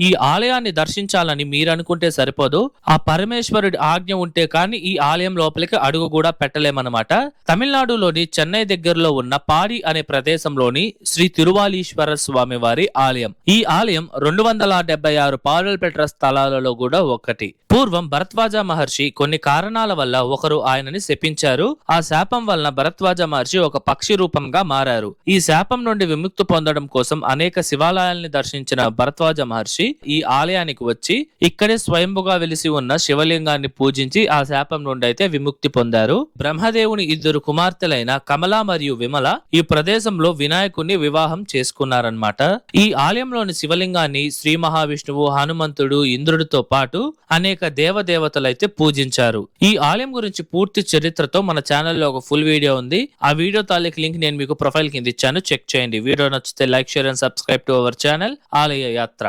ఈ ఆలయాన్ని దర్శించాలని మీరు అనుకుంటే సరిపోదు. ఆ పరమేశ్వరుడి ఆజ్ఞ ఉంటే కానీ ఈ ఆలయం లోపలికి అడుగు కూడా పెట్టలేమన్నమాట. తమిళనాడులోని చెన్నై దగ్గరలో ఉన్న పాడి అనే ప్రదేశంలోని శ్రీ తిరువాలీశ్వర స్వామి వారి ఆలయం. ఈ ఆలయం రెండు వందల డెబ్బై ఆరు పాలల్పెట్ర స్థలాలలో కూడా ఒకటి. పూర్వం భరద్వాజ మహర్షి కొన్ని కారణాల వల్ల ఒకరు ఆయనని శపించారు. ఆ శాపం వలన భరద్వాజ మహర్షి ఒక పక్షి రూపంగా మారారు. ఈ శాపం నుండి విముక్తి పొందడం కోసం అనేక శివాలయాల్ని దర్శించిన భరద్వాజ మహర్షి ఈ ఆలయానికి వచ్చి ఇక్కడే స్వయంభుగా వెలిసి ఉన్న శివలింగాన్ని పూజించి ఆ శాపం నుండి అయితే విముక్తి పొందారు. బ్రహ్మదేవుని ఇద్దరు కుమార్తెలైన కమల మరియు విమల ఈ ప్రదేశంలో వినాయకుణ్ణి వివాహం చేసుకున్నారన్నమాట. ఈ ఆలయంలోని శివలింగాన్ని శ్రీ మహావిష్ణువు హనుమంతుడు ఇంద్రుడితో పాటు అనేక దేవదేవతలైతే పూజించారు. ఈ ఆలయం గురించి పూర్తి చరిత్రతో మన ఛానల్లో ఒక ఫుల్ వీడియో ఉంది. ఆ వీడియో తాలూకు లింక్ నేను మీకు ప్రొఫైల్ కింద ఇచ్చాను. చెక్ చేయండి. వీడియో నచ్చితే like share and subscribe to our channel. ఆలయ యాత్ర.